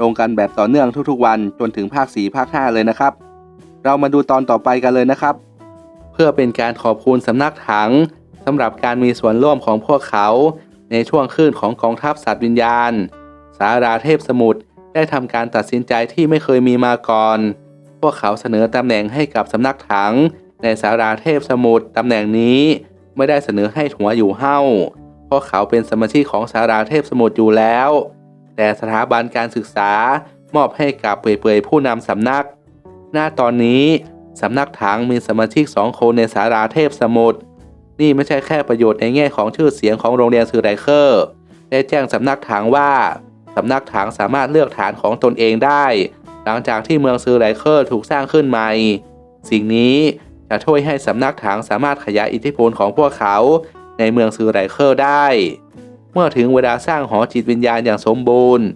ลงกันแบบต่อเนื่องทุกๆวันจนถึงภาค 4 ภาค 5 เลยนะครับ เรามาดูตอนต่อไปกันเลยนะครับ เพื่อเป็นการขอบคุณสำนักถังสำหรับการมีส่วนร่วมของพวกเขา ในช่วงคลื่นของกองทัพสัตว์วิญญาณ สาราเทพสมุทรได้ทำการตัดสินใจที่ไม่เคยมีมาก่อน พวกเขาเสนอตำแหน่งให้กับสำนักถัง ในสาราเทพสมุทรตำแหน่งนี้ไม่ได้เสนอให้หัวอยู่เฮ้าเพราะเขาเป็นสมาชิกของสาราเทพสมุทรอยู่แล้ว แต่สถาบันการศึกษามอบให้กับเปื่อยๆผู้นำสำนัก หน้าตอนนี้สำนักถังมีสมาชิกสองคนในสาราเทพสมุทรนี่ไม่ใช่แค่ประโยชน์ในแง่ของชื่อเสียงของโรงเรียนสื่อไรเคอร์ได้แจ้งสำนักถังว่าสำนักถังสามารถเลือกฐานของตนเองได้ หลังจากที่เมืองซือไรเคอร์ถูกสร้างขึ้นใหม่ สิ่งนี้จะช่วยให้สำนักถังสามารถขยายอิทธิพลของพวกเขาในเมืองซือไรเคอร์ได้ เมื่อถึงเวลาสร้างหอจิตวิญญาณอย่างสมบูรณ์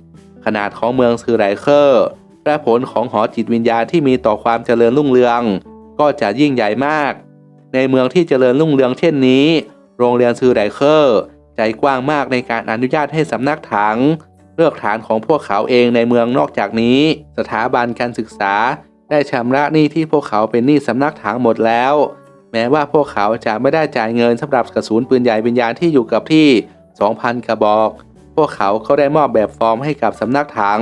ขนาดของเมืองซือไรเคอร์และผลของหอจิตวิญญาณที่มีต่อความเจริญรุ่งเรือง ก็จะยิ่งใหญ่มาก ในเมืองที่เจริญรุ่งเรืองเช่นนี้ โรงเรียนซือไรเคอร์ใจกว้างมากในการอนุญาตให้สำนักถัง เลือกฐานของพวกเขาเองในเมืองนอกจากนี้ สถาบันการศึกษา ได้ชำระหนี้ที่พวกเขาเป็นหนี้สำนักถังหมดแล้ว แม้ว่าพวกเขาจะไม่ได้จ่ายเงินสำหรับกระสุนปืนใหญ่วิญญาณที่อยู่กับที่ 2,000 กระบอก พวกเขาก็ได้มอบแบบฟอร์มให้กับสำนักถัง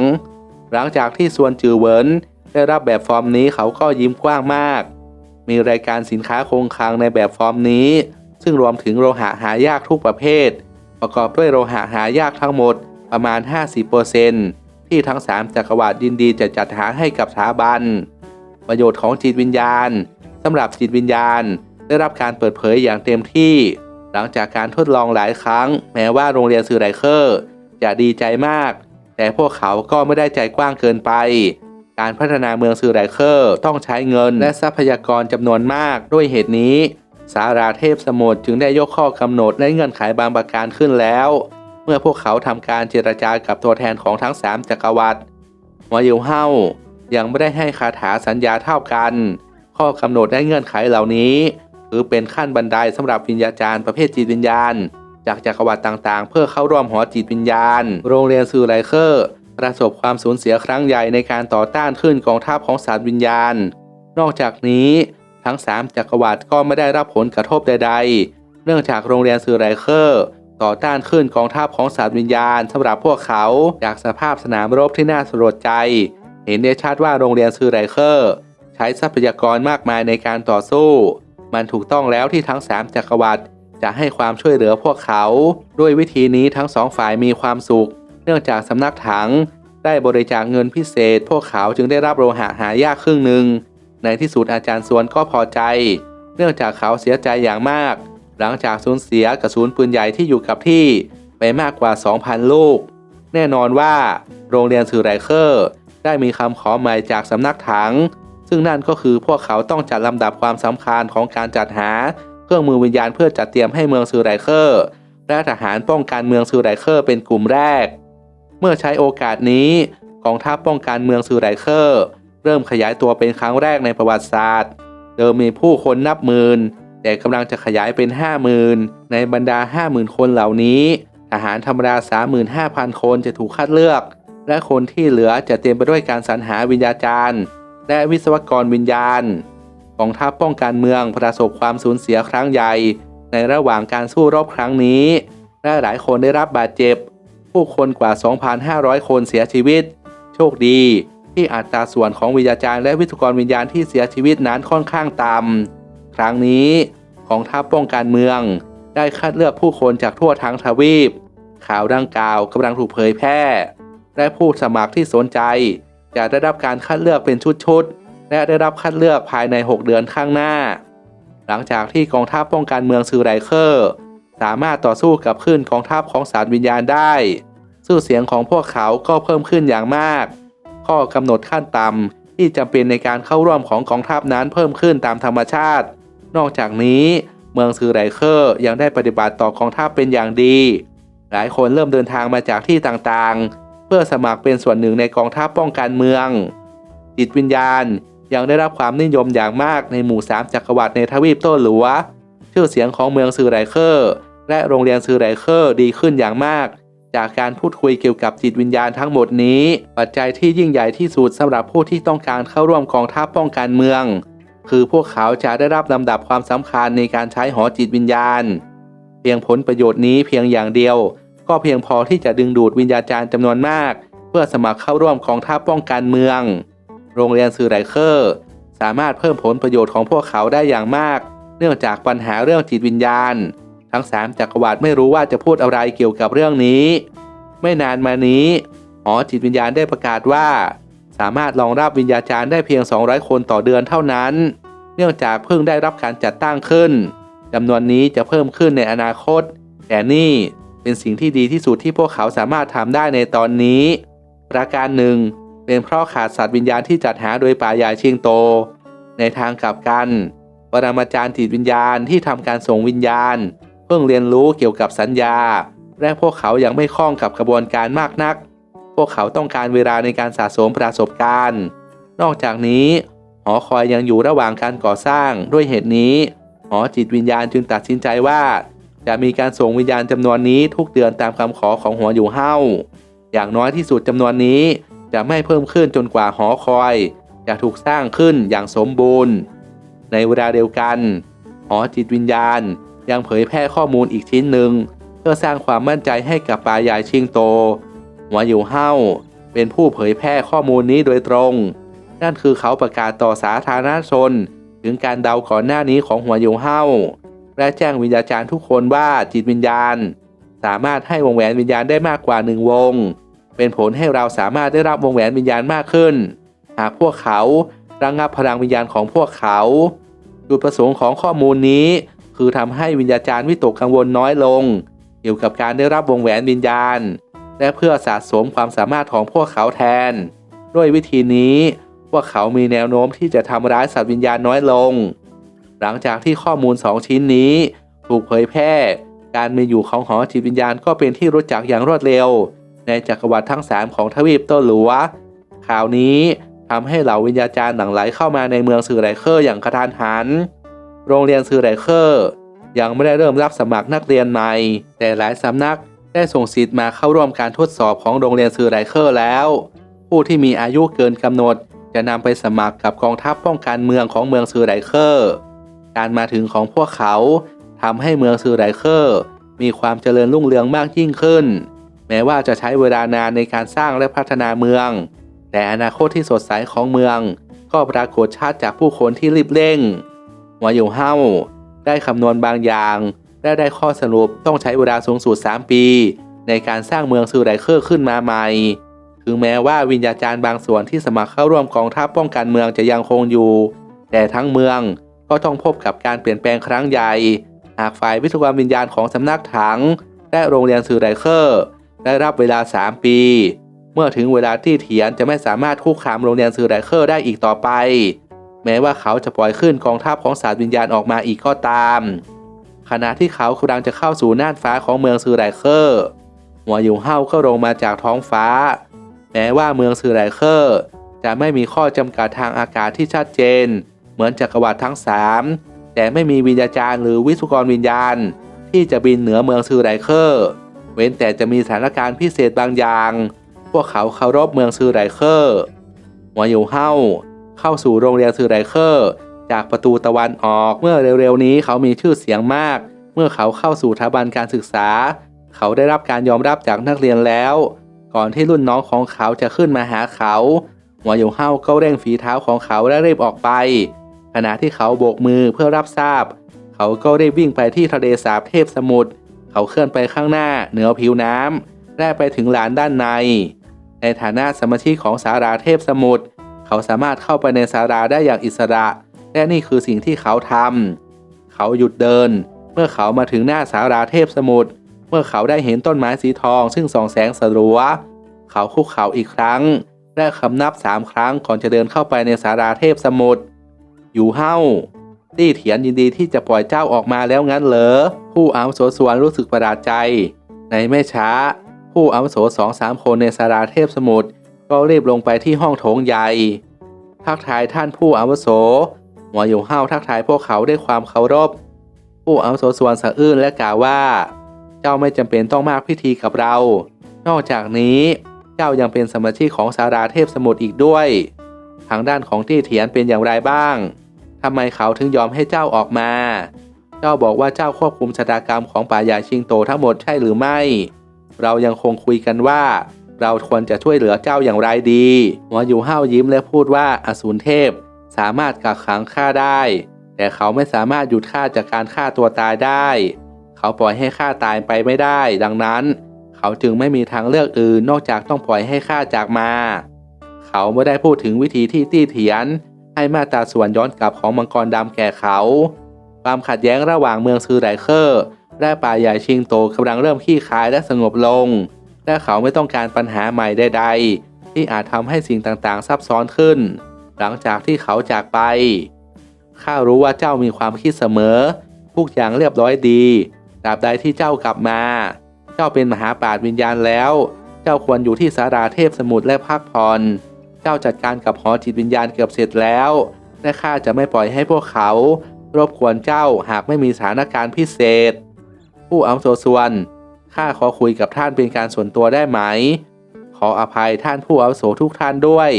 หลังจากที่ส่วนจือเหวินได้รับแบบฟอร์มนี้เขาก็ยิ้มกว้างมาก มีรายการสินค้าคงคลังในแบบฟอร์มนี้ ซึ่งรวมถึงโลหะหายากทุกประเภท ประกอบด้วยโลหะหายากทั้งหมดประมาณ 50%ที่ทั้ง 3 จักรวรรดิยินดีจะจัดหาให้กับสถาบัน ประโยชน์ของจิตวิญญาณสำหรับจิตวิญญาณ ได้รับการเปิดเผยอย่างเต็มที่ หลังจากการทดลองหลายครั้ง แม้ว่าโรงเรียนซือไรเคอร์จะดีใจมาก แต่พวกเขาก็ไม่ได้ใจกว้างเกินไป การพัฒนาเมืองซือไรเคอร์ต้องใช้เงินและทรัพยากรจำนวนมาก ด้วยเหตุนี้ สาราเทพสมุทรจึงได้ยกข้อกำหนดและเงื่อนไขบางประการขึ้นแล้ว เมื่อพวกเขาทำการเจรจากับตัวแทนของทั้ง 3 จักรวรรดิหัวยิวเฮายังไม่ได้ให้คาถาสัญญาเท่ากัน ข้อกำหนดและเงื่อนไขเหล่านี้ ถือเป็นขั้นบันไดสำหรับวิญญาจารย์ประเภทจิตวิญญาณ จากจักรวรรดิต่างๆ เพื่อเข้าร่วมหอจิตวิญญาณ โรงเรียนซือไรเคอร์ประสบความสูญเสียครั้งใหญ่ในการต่อต้านขึ้นกองทัพของศาสตร์วิญญาณ นอกจากนี้ทั้ง 3 จักรวรรดิก็ไม่ได้รับผลกระทบใด ๆ เนื่องจากโรงเรียนซือไรเคอร์ต่อต้านขึ้นกองทัพของศาสตร์วิญญาณสำหรับพวกเขาจากสภาพสนามรบที่น่าสลดใจ เห็นได้ชัดว่าโรงเรียนซือไรเคอร์ใช้ทรัพยากรมากมายในการต่อสู้ มันถูกต้องแล้วที่ทั้ง 3 จักรวรรดิจะให้ความช่วยเหลือพวกเขา ด้วยวิธีนี้ทั้งสองฝ่ายมีความสุข เนื่องจากสำนักถัง ได้บริจาคเงินพิเศษ พวกเขาจึงได้รับโลหะหายากครึ่งหนึ่ง ในที่สุดอาจารย์สวนก็พอใจ เนื่องจากเขาเสียใจอย่างมาก หลังจากสูญเสียกระสุนปืนใหญ่ที่อยู่กับที่ไปมากกว่า 2,000 ลูก แน่นอนว่า โรงเรียนสื่อไรเคอร์ ได้มีคำขอใหม่จากสำนักถัง ซึ่งนั่นก็คือพวกเขาต้องจัดลำดับความสำคัญของการจัดหา เครื่องมือวิญญาณเพื่อจัดเตรียมให้เมืองซูไรเคอร์และทหารป้องกันเมืองซูไรเคอร์เป็นกลุ่มแรก เมื่อใช้โอกาสนี้กองทัพป้องกันเมืองซูไรเคอร์ เริ่มขยายตัวเป็นครั้งแรกในประวัติศาสตร์ เดิมมีผู้คนนับหมื่นแต่กำลังจะขยายเป็น 50,000 ในบรรดา 50,000 คนเหล่านี้ทหารธรรมดา 35,000 คนจะถูกคัดเลือก และคนที่เหลือจะเต็มไปด้วยการสรรหาวิญญาจารย์ และวิศวกรวิญญาณกองทัพป้องกันเมืองประสบความสูญเสียครั้งใหญ่ ในระหว่างการสู้รบครั้งนี้ และหลายคนได้รับบาดเจ็บ ผู้คนกว่า 2,500 คนเสียชีวิต โชคดี ที่อัตราส่วนของวิญญาจารย์และวิศวกรวิญญาณที่เสียชีวิตนั้นค่อนข้างต่ำครั้งนี้กองทัพป้องกันเมือง ได้คัดเลือกผู้คนจากทั่วทั้งทวีป ข่าวดังกล่าวกำลังถูกเผยแพร่ และผู้สมัครที่สนใจ จะได้รับการคัดเลือกเป็นชุดๆ และได้รับคัดเลือกภายใน 6 เดือนข้างหน้า หลังจากที่กองทัพป้องกันเมืองซือไรเคอร์ สามารถต่อสู้กับขึ้นกองทัพของสารวิญญาณได้ ชื่อเสียงของพวกเขาก็เพิ่มขึ้นอย่างมาก ข้อกำหนดขั้นต่ำที่จำเป็นในการเข้าร่วมของกองทัพนั้นเพิ่มขึ้นตามธรรมชาติ นอกจากนี้เมืองซือไรเคอร์ยังได้ปฏิบัติต่อกองทัพเป็นอย่างดี หลายคนเริ่มเดินทางมาจากที่ต่างๆ เพื่อสมัครเป็นส่วนหนึ่งในกองทัพป้องกันเมือง จิตวิญญาณยังได้รับความนิยมอย่างมากในหมู่สามจักรวรรดิในทวีปโต้หลัว ชื่อเสียงของเมืองซือไรเคอร์ และโรงเรียนซือไรเคอร์ดีขึ้นอย่างมาก จากการพูดคุยเกี่ยวกับจิตวิญญาณทั้งหมดนี้ ปัจจัยที่ยิ่งใหญ่ที่สุดสำหรับผู้ที่ต้องการเข้าร่วมกองทัพป้องกันเมือง คือพวกเขาจะได้รับลำดับความสำคัญในการใช้หอจิตวิญญาณ เพียงผลประโยชน์นี้เพียงอย่างเดียว ก็เพียงพอที่จะดึงดูดวิญญาจารย์จำนวนมาก เพื่อสมัครเข้าร่วมกองทัพป้องกันเมือง โรงเรียนซือไรเคอร์สามารถเพิ่มผลประโยชน์ของพวกเขาได้อย่างมาก เนื่องจากปัญหาเรื่องจิตวิญญาณ ทั้งสามจักรวรรดิไม่รู้ว่าจะพูดอะไรเกี่ยวกับเรื่องนี้ ไม่นานมานี้หอจิตวิญญาณได้ประกาศว่า สามารถรองรับวิญญาจารย์ได้เพียง 200 คนต่อเดือนเท่านั้น เนื่องจากเพิ่งได้รับการจัดตั้งขึ้นจำนวนนี้จะเพิ่มขึ้นในอนาคต แต่นี่ เป็นสิ่งที่ดีที่สุดที่พวกเขาสามารถทำได้ในตอนนี้ ประการหนึ่ง เป็นเพราะขาดสัตว์วิญญาณที่จัดหาโดยป่าใหญ่เชียงโต ในทางกลับกันปรมาจารย์จิตวิญญาณที่ทำการส่งวิญญาณ เพิ่งเรียนรู้เกี่ยวกับสัญญา และพวกเขายังไม่คล่องกับกระบวนการมากนัก พวกเขาต้องการเวลาในการสะสมประสบการณ์ นอกจากนี้ หอคอยยังอยู่ระหว่างการก่อสร้างด้วยเหตุนี้ หอจิตวิญญาณจึงตัดสินใจว่า จะมีการส่งวิญญาณจำนวนนี้ทุกเดือนตามคำขอของหัวอยู่เฮ้า อย่างน้อยที่สุดจำนวนนี้จะไม่เพิ่มขึ้นจนกว่าหอคอย จะถูกสร้างขึ้นอย่างสมบูรณ์ ในเวลาเดียวกัน หอจิตวิญญาณยังเผยแพร่ข้อมูลอีกชิ้นหนึ่ง เพื่อสร้างความมั่นใจให้กับปายายชิงโต หัวอยู่เฮ้าเป็นผู้เผยแพร่ข้อมูลนี้โดยตรง นั่นคือเขาประกาศต่อสาธารณชน ถึงการเดาก่อนหน้านี้ของหัวอยู่เฮ้า และแจ้งวิญญาจารย์ทุกคนว่าจิตวิญญาณ สามารถให้วงแหวนวิญญาณได้มากกว่าหนึ่งวง เป็นผลให้เราสามารถได้รับวงแหวนวิญญาณมากขึ้น หากพวกเขาระงงับพลังวิญญาณของพวกเขา จุดประสงค์ของข้อมูลนี้ คือทำให้วิญญาจารย์วิตกกังวลน้อยลง เกี่ยวกับการได้รับวงแหวนวิญญาณ และเพื่อสะสมความสามารถของพวกเขาแทน ด้วยวิธีนี้พวกเขามีแนวโน้มที่จะทำร้ายสัตว์วิญญาณน้อยลง หลังจากที่ข้อมูล 2 ชิ้นนี้ ถูกเผยแพร่ การมีอยู่ของหอจิตวิญญาณก็เป็นที่รู้จักอย่างรวดเร็ว ในจักรวรรดิทั้ง 3 ของทวีปโต้หลัว ข่าวนี้ทำให้เหล่าวิญญาจารย์หลั่งไหลเข้ามาในเมืองซือไรเคอร์อย่างกระทันหัน โรงเรียนซือไรเคอร์ยังไม่ได้เริ่มรับสมัครนักเรียนใหม่ แต่หลายสำนักได้ส่งสิทธิ์มาเข้าร่วมการทดสอบของโรงเรียนซือไรเคอร์แล้ว ผู้ที่มีอายุเกินกำหนด จะนำไปสมัครกับกองทัพป้องกันเมืองของเมืองซือไรเคอร์ การมาถึงของพวกเขาทำให้เมืองซือไรเคอร์มีความเจริญรุ่งเรืองมากยิ่งขึ้น แม้ว่าจะใช้เวลานานในการสร้างและพัฒนาเมือง แต่อนาคตที่สดใสของเมือง ก็ปรากฏชัดจากผู้คนที่รีบเร่งหัวอยู่เฮาได้คำนวณบางอย่าง และได้ข้อสรุปต้องใช้เวลาสูงสุด 3 ปี ในการสร้างเมืองซูไรเคอร์ขึ้นมาใหม่ ถึงแม้ว่าวิญญาจารย์บางส่วนที่สมัครเข้าร่วมกองทัพป้องกันเมืองจะยังคงอยู่ แต่ทั้งเมือง ก็ต้องพบกับการเปลี่ยนแปลงครั้งใหญ่ หากฝ่ายวิศวกรรมวิญญาณของสำนักถัง และโรงเรียนซูไรเคอร์ ได้รับเวลา 3 ปี เมื่อถึงเวลาที่เถียนจะไม่สามารถคุกคามโรงเรียนซูไรเคอร์ได้อีกต่อไป แม้ว่าเขาจะปล่อยขึ้นกองทัพของศาสตร์วิญญาณออกมาอีกก็ตาม ขณะที่เขากำลังจะเข้าสู่น่านฟ้าของเมืองซือไรเคอร์หัวอยู่เฮาก็ลงมาจากท้องฟ้า แม้ว่าเมืองซือไรเคอร์จะไม่มีข้อจำกัดทางอากาศที่ชัดเจน เหมือนจักรวรรดิทั้งสามแต่ไม่มีวิญญาจารย์หรือวิศวกรวิญญาณ ที่จะบินเหนือเมืองซือไรเคอร์ เว้นแต่จะมีสถานการณ์พิเศษบางอย่าง พวกเขาเคารพเมืองซือไรเคอร์หัวอยู่เฮาเข้าสู่โรงเรียนซือไรเคอร์ จากประตูตะวันออกเมื่อเร็วๆนี้เขามีชื่อเสียงมาก เมื่อเขาเข้าสู่สถาบันการศึกษา เขาได้รับการยอมรับจากนักเรียนแล้ว ก่อนที่รุ่นน้องของเขาจะขึ้นมาหาเขาหัวอยู่เฮาก็เร่งฝีเท้าของเขาและรีบออกไป ขณะที่เขาโบกมือเพื่อรับทราบ เขาก็ได้วิ่งไปที่ทะเลสาบเทพสมุทรเขาเคลื่อนไปข้างหน้าเหนือผิวน้ำและไปถึงลานด้านใน ในฐานะสมาชิกของสาราเทพสมุทรเขาสามารถเข้าไปในสาราได้อย่างอิสระ และนี่คือสิ่งที่เขาทำเขาหยุดเดิน เมื่อเขามาถึงหน้าสาราเทพสมุทรเมื่อเขาได้เห็นต้นไม้สีทอง ซึ่งส่องแสงสลัว เขาคุกเข่าอีกครั้งแและคำนับสามครั้งก่อนจะเดินเข้าไปในสาราเทพสมุทร อยู่เฮ้าตี้เถียนยินดีที่จะปล่อยเจ้าออกมาแล้วงั้นเหรอ ผู้อาวุโสส่วนรู้สึกประหลาดใจ ในไม่ช้า ผู้อาวุโสสองสามคนในสาราเทพสมุทรก็รีบลงไปที่ห้องโถงใหญ่ ทักทายท่านผู้อาวุโสหัวอยู่เฮ้าทักทายพวกเขาด้วยความเคารพ ผู้อาวุโสส่วนสะอื้นและกล่าวว่า เจ้าไม่จำเป็นต้องมากพิธีกับเรา นอกจากนี้ เจ้ายังเป็นสมาชิกของสาราเทพสมุทรอีกด้วย ทางด้านของตี้เถียนเป็นอย่างไรบ้างทำไมเขาถึงยอมให้เจ้าออกมา เจ้าบอกว่าเจ้าควบคุมชะตากรรมของป่าใหญ่ชิงโตทั้งหมดใช่หรือไม่ เรายังคงคุยกันว่า เราควรจะช่วยเหลือเจ้าอย่างไรดีหัวอยู่ห้าวยิ้มและพูดว่าอสูรเทพ สามารถกักขังข้าได้ แต่เขาไม่สามารถหยุดข้าจากการฆ่าตัวตายได้ เขาปล่อยให้ข้าตายไปไม่ได้ ดังนั้น เขาจึงไม่มีทางเลือกอื่นนอกจากต้องปล่อยให้ข้าจากมา เขาไม่ได้พูดถึงวิธีที่ตี้เถียน ให้มาตาส่วนย้อนกลับของมังกรดำแก่เขา ความขัดแย้งระหว่างเมืองซือไดเคอร์และป่าใหญ่ชิงโตกำลังเริ่มขี้คายและสงบลง และเขาไม่ต้องการปัญหาใหม่ใดๆ ที่อาจทำให้สิ่งต่างๆซับซ้อนขึ้น หลังจากที่เขาจากไป ข้ารู้ว่าเจ้ามีความคิดเสมอทุกอย่างเรียบร้อยดีตราบใดที่เจ้ากลับมา เจ้าเป็นมหาปราชญ์วิญญาณแล้ว เจ้าควรอยู่ที่สาราเทพสมุทรและพักผ่อน เจ้าจัดการกับหอจิตวิญญาณเกือบเสร็จแล้วและข้าจะไม่ปล่อยให้พวกเขา รบกวนเจ้าหากไม่มีสถานการณ์พิเศษ ผู้อาวุโสส่วนข้าขอคุยกับท่านเป็นการส่วนตัวได้ไหม ขออภัยท่านผู้อาวุโสทุกท่านด้วย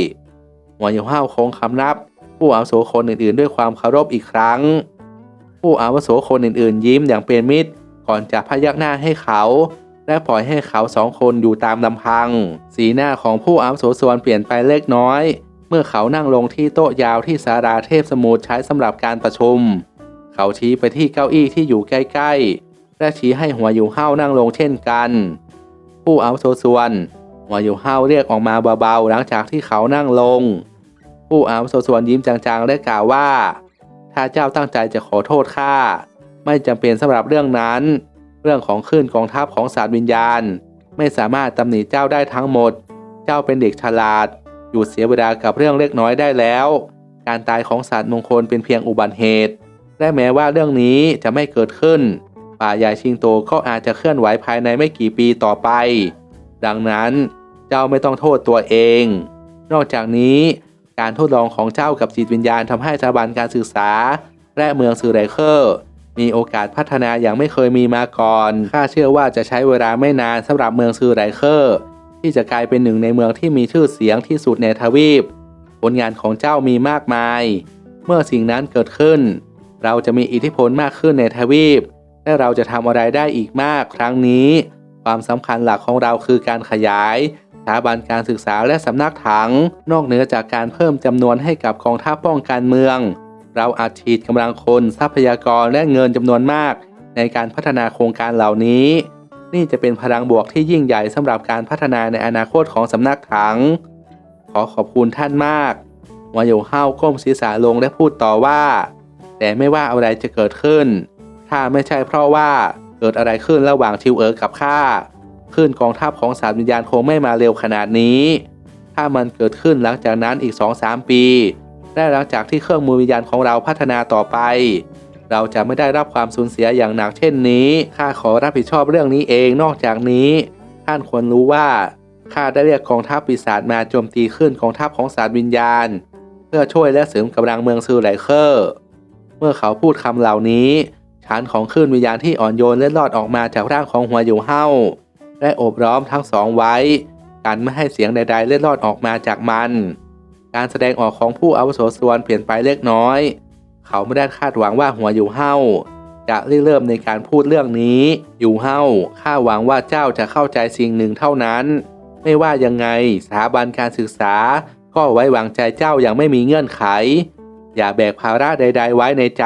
หัวยห้าวโค้งคำนับ ผู้อาวุโสคนอื่นๆ ด้วยความเคารพอีกครั้ง ผู้อาวุโสคนอื่นๆ ยิ้มอย่างเป็นมิตร ก่อนจะพยักหน้าให้เขา และปล่อยให้เขาสองคนอยู่ตามลำพัง สีหน้าของผู้อาวุโสส่วนเปลี่ยนไปเล็กน้อย เมื่อเขานั่งลงที่โต๊ะยาวที่สาราเทพสมุทรใช้สำหรับการประชุม เขาชี้ไปที่เก้าอี้ที่อยู่ใกล้ๆ และชี้ให้หัวอยู่ห้านั่งลงเช่นกัน ผู้อาวุโสส่วนหัวอยู่ห้าเรียกออกมาเบาๆหลังจากที่เขานั่งลง ผู้อาวุโสส่วนยิ้มจางๆและกล่าวว่า ถ้าเจ้าตั้งใจจะขอโทษข้าไม่จำเป็นสำหรับเรื่องนั้น เรื่องของขึ้นกองทัพของศาสตร์วิญญาณ ไม่สามารถตำหนิเจ้าได้ทั้งหมด เจ้าเป็นเด็กฉลาด หยุดเสียเวลากับเรื่องเล็กน้อยได้แล้ว การตายของสัตว์มงคลเป็นเพียงอุบัติเหตุ และแม้ว่าเรื่องนี้จะไม่เกิดขึ้น ป่าใหญ่ชิงโตก็อาจจะเคลื่อนไหวภายในไม่กี่ปีต่อไป ดังนั้นเจ้าไม่ต้องโทษตัวเอง นอกจากนี้การทดลองของเจ้ากับจิตวิญญาณทำให้สถาบันการศึกษา และเมืองซูไรเคอร์ มีโอกาสพัฒนาอย่างไม่เคยมีมาก่อนข้าเชื่อว่าจะใช้เวลาไม่นานสำหรับเมืองซูไรเคอร์ ที่จะกลายเป็นหนึ่งในเมืองที่มีชื่อเสียงที่สุดในทวีป ผลงานของเจ้ามีมากมาย เมื่อสิ่งนั้นเกิดขึ้น เราจะมีอิทธิพลมากขึ้นในทวีป และเราจะทำอะไรได้อีกมากครั้งนี้ ความสำคัญหลักของเราคือการขยายสถาบันการศึกษาและสำนักถัง นอกเหนือจากการเพิ่มจำนวนให้กับกองทัพป้องกันเมือง เราอาจฉีดกำลังคนทรัพยากรและเงินจำนวนมาก ในการพัฒนาโครงการเหล่านี้ นี่จะเป็นพลังบวกที่ยิ่งใหญ่สำหรับการพัฒนาในอนาคตของสำนักถัง ขอขอบคุณท่านมากวาโยเฮาก้มศีรษะลงและพูดต่อว่า แต่ไม่ว่าอะไรจะเกิดขึ้น ถ้าไม่ใช่เพราะว่าเกิดอะไรขึ้นระหว่างทิวเอ๋อกับข้าขึ้นกองทัพของสารวิญญาณคงไม่มาเร็วขนาดนี้ ถ้ามันเกิดขึ้นหลังจากนั้นอีก 2-3 ปี และหลังจากที่เครื่องมือวิญญาณของเราพัฒนาต่อไป เราจะไม่ได้รับความสูญเสียอย่างหนักเช่นนี้ ข้าขอรับผิดชอบเรื่องนี้เอง นอกจากนี้ ท่านควรรู้ว่าข้าได้เรียกกองทัพปีศาจมาโจมตีขึ้นกองทัพของสารวิญญาณ เพื่อช่วยและเสริมกำลังเมืองซูไลเคอร์ เมื่อเขาพูดคำเหล่านี้ชั้นของคลื่นวิญญาณที่อ่อนโยนเล็ดลอดออกมาจากร่างของหัวอยู่เฮาและโอบล้อมทั้งสองไว้ กันไม่ให้เสียงใดๆเล็ดลอดออกมาจากมัน การแสดงออกของผู้อาวุโสส่วนเปลี่ยนไปเล็กน้อย เขาไม่ได้คาดหวังว่าหัวอยู่เฮาจะเริ่มในการพูดเรื่องนี้ อยู่เฮาข้าหวังว่าเจ้าจะเข้าใจสิ่งหนึ่งเท่านั้น ไม่ว่ายังไงสถาบันการศึกษา ก็ไว้วางใจเจ้าอย่างไม่มีเงื่อนไข อย่าแบกภาระใด ๆ ไว้ในใจ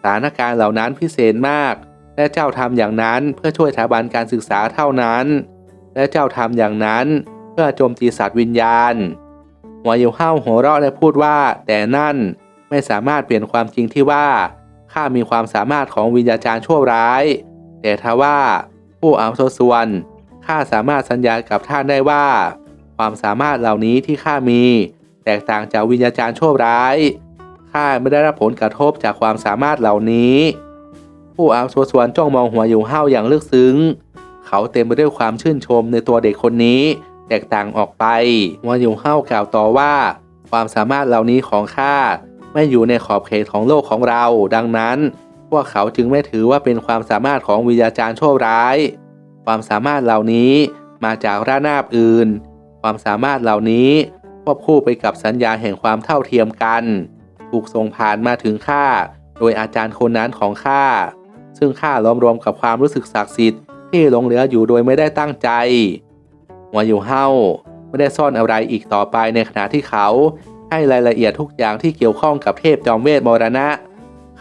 สถานการณ์เหล่านั้นพิเศษมาก และเจ้าทำอย่างนั้นเพื่อช่วยสถาบันการศึกษาเท่านั้น และเจ้าทำอย่างนั้น เพื่อโจมตีสัตว์วิญญาณ หัวอยู่ห้าหัวเราะและพูดว่า แต่นั่นไม่สามารถเปลี่ยนความจริงที่ว่าข้ามีความสามารถของวิญญาจารย์ชั่วร้าย แต่ทว่าผู้อาวุโสส่วนข้าสามารถสัญญากับท่านได้ว่า ความสามารถเหล่านี้ที่ข้ามี แตกต่างจากวิญญาจารย์ชั่วร้ายข้าไม่ได้รับผลกระทบจากความสามารถเหล่านี้ ผู้อาวุโสส่วนจ้องมองหัวอยู่เห้าอย่างลึกซึ้ง เขาเต็มไปด้วยความชื่นชมในตัวเด็กคนนี้ แตกต่างออกไปหัวอยู่เห้ากล่าวต่อว่า ความสามารถเหล่านี้ของข้าไม่อยู่ในขอบเขตของโลกของเรา ดังนั้น พวกเขาจึงไม่ถือว่าเป็นความสามารถของวิญญาจารย์ชั่วร้าย ความสามารถเหล่านี้มาจากรานาบอื่น ความสามารถเหล่านี้ควบคู่ไปกับสัญญาแห่งความเท่าเทียมกัน ถูกส่งผ่านมาถึงข้าโดยอาจารย์คนนั้นของข้าซึ่งข้าล้อมรวมกับความรู้สึกศักดิ์สิทธิ์ที่หลงเหลืออยู่โดยไม่ได้ตั้งใจ หัวอยู่เฮาไม่ได้ซ่อนอะไรอีกต่อไปในขณะที่เขา ให้รายละเอียดทุกอย่างที่เกี่ยวข้องกับเทพจอมเวทมรณะ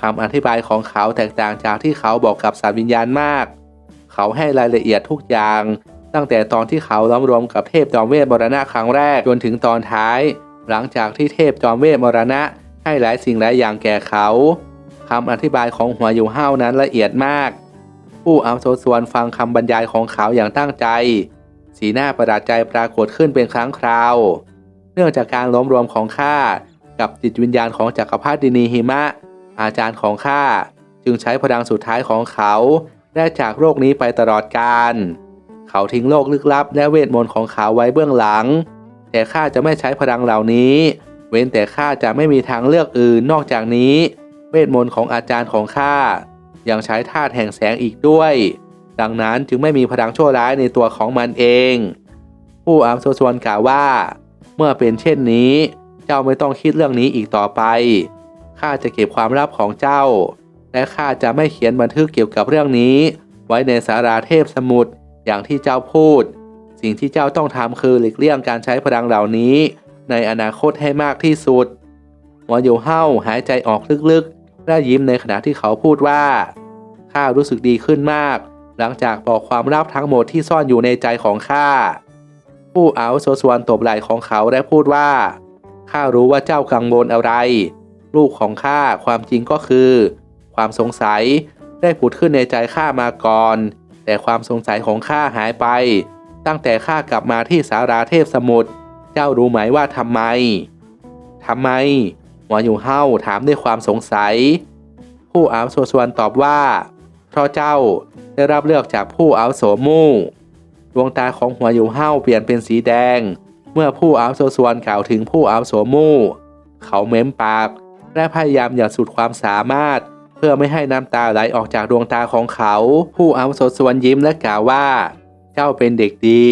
คำอธิบายของเขาแตกต่างจากที่เขาบอกกับสัตว์วิญญาณมาก เขาให้รายละเอียดทุกอย่าง ตั้งแต่ตอนที่เขาล้อมรวมกับเทพจอมเวทมรณะครั้งแรกจนถึงตอนท้าย หลังจากที่เทพจอมเวทมรณะ ให้หลายสิ่งหลายอย่างแก่เขาคำอธิบายของหัวอยู่ห้านั้นละเอียดมาก ผู้อาโสส่วนฟังคำบรรยายของเขาอย่างตั้งใจ สีหน้าประหลาดใจปรากฏขึ้นเป็นครั้งคราว เนื่องจากการล้มรวมของข้ากับจิตวิญญาณของจักรพรรดินีหิมะ อาจารย์ของข้าจึงใช้พลังสุดท้ายของเขาได้จากโลกนี้ไปตลอดกาลเขาทิ้งโลกลึกลับและเวทมนต์ของเขาไว้เบื้องหลัง แต่ข้าจะไม่ใช้พลังเหล่านี้ เว้นแต่ข้าจะไม่มีทางเลือกอื่นนอกจากนี้ เวทมนต์ของอาจารย์ของข้ายังใช้ธาตุแห่งแสงอีกด้วย ดังนั้นจึงไม่มีพลังชั่วร้ายในตัวของมันเอง ผู้อาวุโสส่วนกล่าวว่า เมื่อเป็นเช่นนี้ เจ้าไม่ต้องคิดเรื่องนี้อีกต่อไป ข้าจะเก็บความลับของเจ้า และข้าจะไม่เขียนบันทึกเกี่ยวกับเรื่องนี้ ไว้ในสาราเทพสมุทรอย่างที่เจ้าพูด สิ่งที่เจ้าต้องทำคือหลีกเลี่ยงการใช้พลังเหล่านี้ ในอนาคตให้มากที่สุดหัวอยู่เห้าหายใจออกลึกๆ และยิ้มในขณะที่เขาพูดว่า ข้ารู้สึกดีขึ้นมาก หลังจากบอกความลับทั้งหมดที่ซ่อนอยู่ในใจของข้าผู้อาวุโสสวนตบไหล่ของเขาและพูดว่าข้ารู้ว่าเจ้ากังวลอะไร ลูกของข้าความจริงก็คือ ความสงสัยได้ผุดขึ้นในใจข้ามาก่อน แต่ความสงสัยของข้าหายไป ตั้งแต่ข้ากลับมาที่สาราเทพสมุทรเจ้ารู้ไหมว่าทำไมทำไมหัวอยู่เห้าถามด้วยความสงสัย ผู้อาวุโสส่วนตอบว่า ราะเจ้าได้รับเลือกจากผู้อาโสมู่ ดวงตาของหัวอยู่เห้าเปลี่ยนเป็นสีแดง เมื่อผู้อาโสส่วนกล่าวถึงผู้อาโสมู่ เขาเม้มปาก และพยายามอย่างสุดความสามารถ เพื่อไม่ให้น้ำตาไหลออกจากดวงตาของเขา ผู้อาโสส่วนยิ้มและกล่าวว่า เจ้าเป็นเด็กดี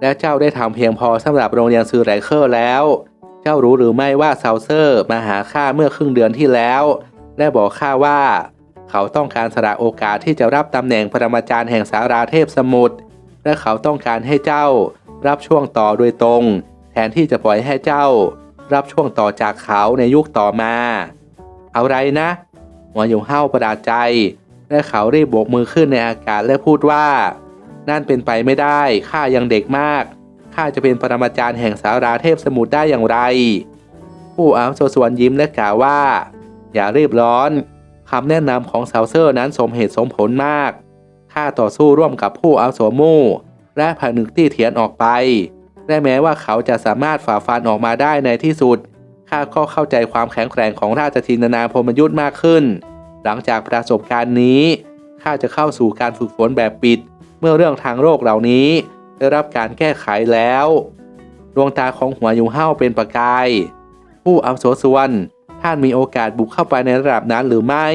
และเจ้าได้ทำเพียงพอสำหรับโรงเรียนซือไรเคอร์แล้ว เจ้ารู้หรือไม่ว่าเซาเซอร์มาหาข้าเมื่อครึ่งเดือนที่แล้ว และบอกข้าว่า เขาต้องการสละโอกาสที่จะรับตำแหน่งปรมาจารย์แห่งสาราเทพสมุทรและเขาต้องการให้เจ้า รับช่วงต่อโดยตรง แทนที่จะปล่อยให้เจ้า รับช่วงต่อจากเขาในยุคต่อมาอะไรนะหัวหยงเห้าประหลาใจ และเขารีบโบกมือขึ้นในอากาศและพูดว่า นั่นเป็นไปไม่ได้ข้ายังเด็กมากข้าจะเป็นปรมาจารย์แห่งสาราเทพสมุทรได้อย่างไร ผู้อาวุโสส่วนยิ้มและกล่าวว่า อย่ารีบร้อน คำแนะนำของซาวเซอร์นั้นสมเหตุสมผลมากข้าต่อสู้ร่วมกับผู้อาวุโสมู่และผนึกที่เถียนออกไป และแม้ว่าเขาจะสามารถฝ่าฟันออกมาได้ในที่สุด ข้าก็เข้าใจความแข็งแกร่งของราชทินนาพรมยุทธ์มากขึ้น หลังจากประสบการณ์นี้ ข้าจะเข้าสู่การฝึกฝนแบบปิด เมื่อเรื่องทางโลกเหล่านี้ได้รับการแก้ไขแล้ว ดวงตาของหัวยูเห้าเป็นประกาย ผู้อาวุโสสวน ท่านมีโอกาสบุกเข้าไปในระดับนั้นหรือไม่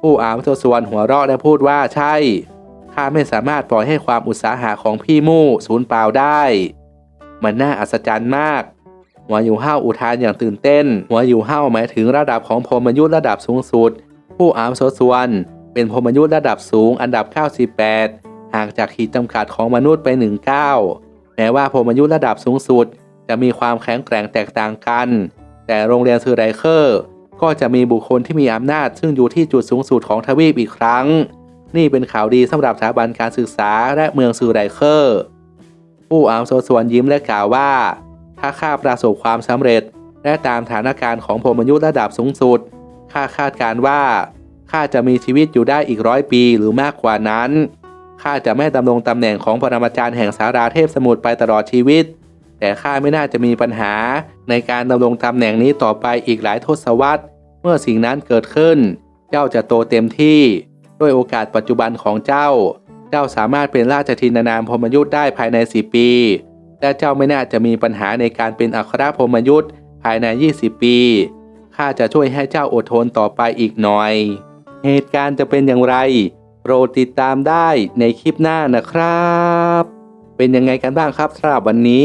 ผู้อาวุโสส่วนหัวเราะและพูดว่าใช่ข้าไม่สามารถปล่อยให้ความอุตสาหะของพี่มู่สูญเปล่าได้ มันน่าอัศจรรย์มากหัวอยู่ห้าอุทานอย่างตื่นเต้นหัวอยู่ห้าหมายถึงระดับของพรมยุทธ์ระดับสูงสุด ผู้อาวุโสส่วนเป็นพรมยุทธ์ระดับสูงอันดับ 98 ห่างจากขีดจำกัดของมนุษย์ไปหนึ่งก้าวแม้ว่าพรมยุทธ์ระดับสูงสุดจะมีความแข็งแกร่งแตกต่างกัน แต่โรงเรียนซือไรเคอร์ ก็จะมีบุคคลที่มีอำนาจ ซึ่งอยู่ที่จุดสูงสุดของทวีปอีกครั้ง นี่เป็นข่าวดีสำหรับสถาบันการศึกษาและเมืองซือไรเคอร์ผู้อาวุโสส่วนยิ้มและกล่าวว่า ถ้าข้าประสบความสำเร็จ และตามสถานการณ์ของพรหมยุทธระดับสูงสุดข้าคาดการว่าข้าจะมีชีวิตอยู่ได้อีกร้อยปีหรือมากกว่านั้นข้าจะไม่ดำรงตำแหน่งของปรมาจารย์แห่งสาราเทพสมุทรไปตลอดชีวิต แต่ข้าไม่น่าจะมีปัญหาในการดำรงตำแหน่งนี้ต่อไปอีกหลายทศวรรษ เมื่อสิ่งนั้นเกิดขึ้น เจ้าจะโตเต็มที่ ด้วยโอกาสปัจจุบันของเจ้า เจ้าสามารถเป็นราชธินานามพรมยุทธ์ได้ภายในสี่ปี และเจ้าไม่น่าจะมีปัญหาในการเป็นอัครพรมยุทธ์ภายใน 20 ปีข้าจะช่วยให้เจ้าอดทนต่อไปอีกหน่อย เหตุการณ์จะเป็นอย่างไรโปรดติดตามได้ในคลิปหน้านะครับ เป็นยังไงกันบ้างครับสำหรับวันนี้